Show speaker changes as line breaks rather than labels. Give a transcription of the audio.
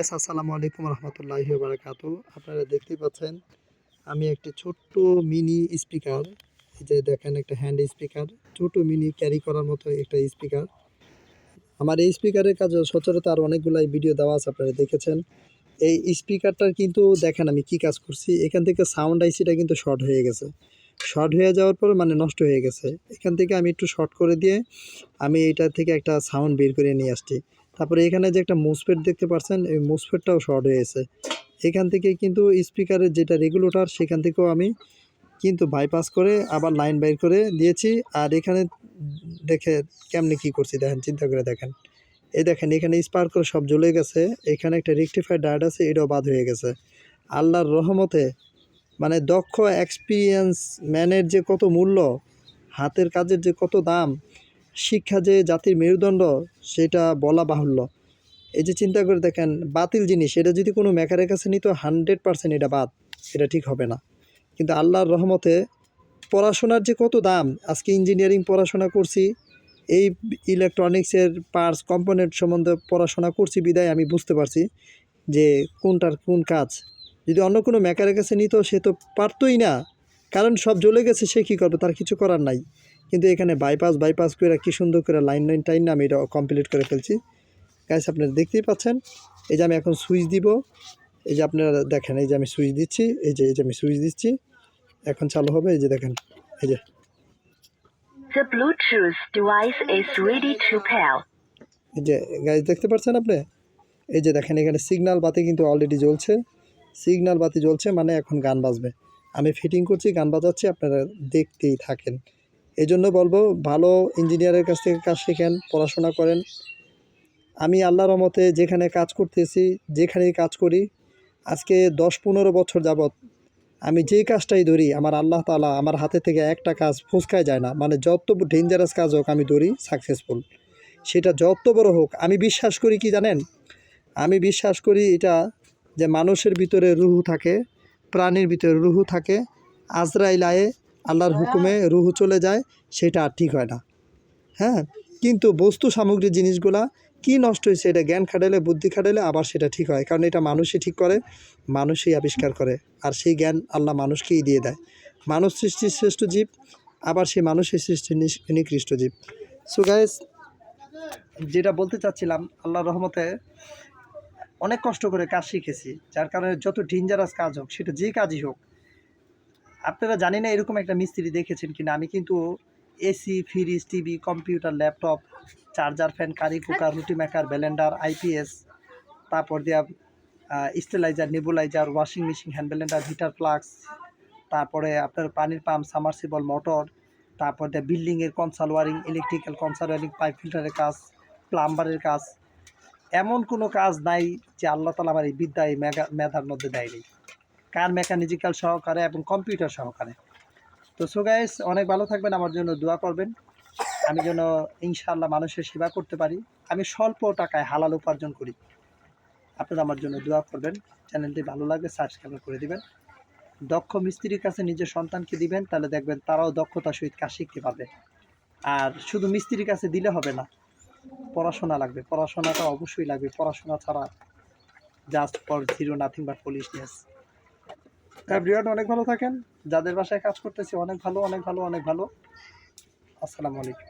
S আসসালামু আলাইকুম রহমতুল্লাহি বারাকাতু আপনারা দেখতেই পাচ্ছেন, আমি একটি ছোট্ট মিনি স্পিকার, এই যে দেখেন একটা হ্যান্ড স্পিকার, ছোট মিনি ক্যারি করার মতো একটা স্পিকার। আমার এই স্পিকারের কাজে সচরাচর আর অনেকগুলাই ভিডিও দেওয়া আছে, আপনারা দেখেছেন। এই স্পিকারটার কিন্তু দেখেন আমি কি কাজ করছি, এখান থেকে সাউন্ড আইসিটা কিন্তু শর্ট হয়ে গেছে। শর্ট হয়ে যাওয়ার পর মানে নষ্ট হয়ে গেছে। এখান থেকে আমি একটু শর্ট করে দিয়ে আমি এটা থেকে একটা সাউন্ড বের করে নিয়ে আসছি। তারপরে এখানে যে একটা মুসফেট দেখতে পাচ্ছেন এই মুসফেটটাও শর্ট হয়েছে এখান থেকে কিন্তু স্পিকারের যেটা রেগুলেটর সেখান থেকেও আমি কিন্তু বাইপাস করে আবার লাইন বাইর করে দিয়েছি। আর এখানে দেখে কেমনি কি করছি দেখেন, চিন্তা করে দেখেন। এই দেখেন, এখানে স্পার্ক করে সব জ্বলে গেছে। এখানে একটা রেকটিফায়ার ডায়েট আছে, এটাও বাদ হয়ে গেছে। আল্লাহর রহমতে মানে দক্ষ এক্সপিরিয়েন্স ম্যানের যে কত মূল্য, হাতের কাজের যে কত দাম শিক্ষা যে জাতির মেরুদণ্ড, সেটা বলা বাহুল্য। এই যে চিন্তা করে দেখেন, বাতিল জিনিস, এটা যদি কোনো মেকারের কাছে নিত, হান্ড্রেড পার্সেন্ট এটা বাদ, এটা ঠিক হবে না। কিন্তু আল্লাহর রহমতে পড়াশোনার যে কত দাম, আজকে ইঞ্জিনিয়ারিং পড়াশোনা করছি, এই ইলেকট্রনিক্সের পার্টস কম্পোনেন্ট সম্বন্ধে পড়াশোনা করছি, বিদায়, আমি বুঝতে পারছি যে কোনটার কোন কাজ। যদি অন্য কোনো মেকারের কাছে নিত, সে তো পারতই না। কারণ সব জ্বলে গেছে, সে কী করবে? তার কিছু করার নাই। কিন্তু এখানে বাইপাস বাইপাস করে কী সুন্দর করে লাইন লাইন টাইন আমি এটা কমপ্লিট করে ফেলছি। গাইস আপনারা দেখতেই পাচ্ছেন এই যে আমি এখন সুইচ দিব। এই যে আপনারা দেখেন এই যে আমি সুইচ দিচ্ছি এই যে এই যে আমি সুইচ দিচ্ছি। এখন চালু হবে এই যে দেখেন এই যে।
The Bluetooth device is ready to pair.
এই যে গাইস দেখতে পাচ্ছেন আপনি? এই যে দেখেন এখানে সিগন্যাল বাতি কিন্তু অলরেডি জ্বলছে। সিগন্যাল বাতি জ্বলছে মানে এখন গান বাজবে। আমি ফিটিং করছি গান বাজাচ্ছি আপনারা দেখতেই থাকেন। এই জন্য বলব, ভালো ইঞ্জিনিয়ারের কাছ থেকে কাজ শেখেন, পড়াশোনা করেন। আমি আল্লাহর রহমতে যেখানে কাজ করতেছি, যেখানেই কাজ করি, আজকে দশ পনেরো বছর যাবৎ আমি যেই কাজটাই ধরি, আমার আল্লাহ তালা আমার হাতে থেকে একটা কাজ ফুসকায় যায় না। মানে যত ডেঞ্জারাস কাজ হোক আমি ধরি সাকসেসফুল সেটা যত বড় হোক, আমি বিশ্বাস করি কি জানেন? আমি বিশ্বাস করি এটা যে মানুষের ভিতরে রুহু থাকে, প্রাণীর ভিতরে রুহু থাকে, আজরাইল আয়ে আল্লাহর হুকুমে রুহু চলে যায় সেটা আর ঠিক হয় না। হ্যাঁ? কিন্তু বস্তু সামগ্রী জিনিসগুলা কি নষ্ট হয়েছে এটা জ্ঞান খাটাইলে বুদ্ধি খাটাইলে আবার সেটা ঠিক হয়। কারণ এটা মানুষই ঠিক করে মানুষই আবিষ্কার করে। আর সেই জ্ঞান আল্লাহ মানুষকেই দিয়ে দেয়। মানুষ সৃষ্টির শ্রেষ্ঠ জীব আবার সেই মানুষের সৃষ্টি নিকৃষ্ট জীব। সো গাইস যেটা বলতে চাচ্ছিলাম আল্লাহ রহমতে অনেক কষ্ট করে কাজ শিখেছি যার কারণে যত ডেঞ্জারাস কাজ হোক সেটা যে কাজই হোক আপনারা জানি না এরকম একটা মিস্ত্রি দেখেছেন কিনা? আমি কিন্তু AC, fridge, TV, computer, laptop, charger, fan, curry, cooker, রুটি মেকার, ব্লেন্ডার, আইপিএস, তারপর দিয়া stabiliser, nebuliser, washing machine, hand blender, heater flask, তারপরে আপনার পানির পাম্প সামারসিবল মোটর, তারপর দিয়ে বিল্ডিংয়ের concealed wiring, electrical concealed wiring, pipe ফিল্টারের কাজ, প্লাম্বারের কাজ। এমন কোনো কাজ নাই যে আল্লাহ তালা আমার এই বিদ্যা এই মেধার মধ্যে দেয়নি। কার মেকানিজিক্যাল সহকারে এবং কম্পিউটার সহকারে। তো সো গাইস অনেক ভালো থাকবেন, আমার জন্য দোয়া করবেন। আমি যেন ইনশাআল্লাহ মানুষের সেবা করতে পারি। আমি স্বল্প টাকায় হালাল উপার্জন করি। আপনারা আমার জন্য দোয়া করবেন। চ্যানেলটি ভালো লাগলে সাবস্ক্রাইব করে দিবেন। দক্ষ মিস্ত্রির কাছে নিজের সন্তানকে দিবেন, তাহলে দেখবেন তারাও দক্ষতার সহিত কাজ শিখতে পারবে। আর শুধু মিস্ত্রির কাছে দিলে হবে না, পড়াশোনা লাগবে। পড়াশোনাটা অবশ্যই লাগবে। পড়াশোনা ছাড়া just for zero nothing but পলিশনেস হ্যাঁ, এভরিওয়ান অনেক ভালো থাকেন। যাদের বাসায় কাজ করতেছি, অনেক ভালো অনেক ভালো অনেক ভালো। আসসালামু আলাইকুম।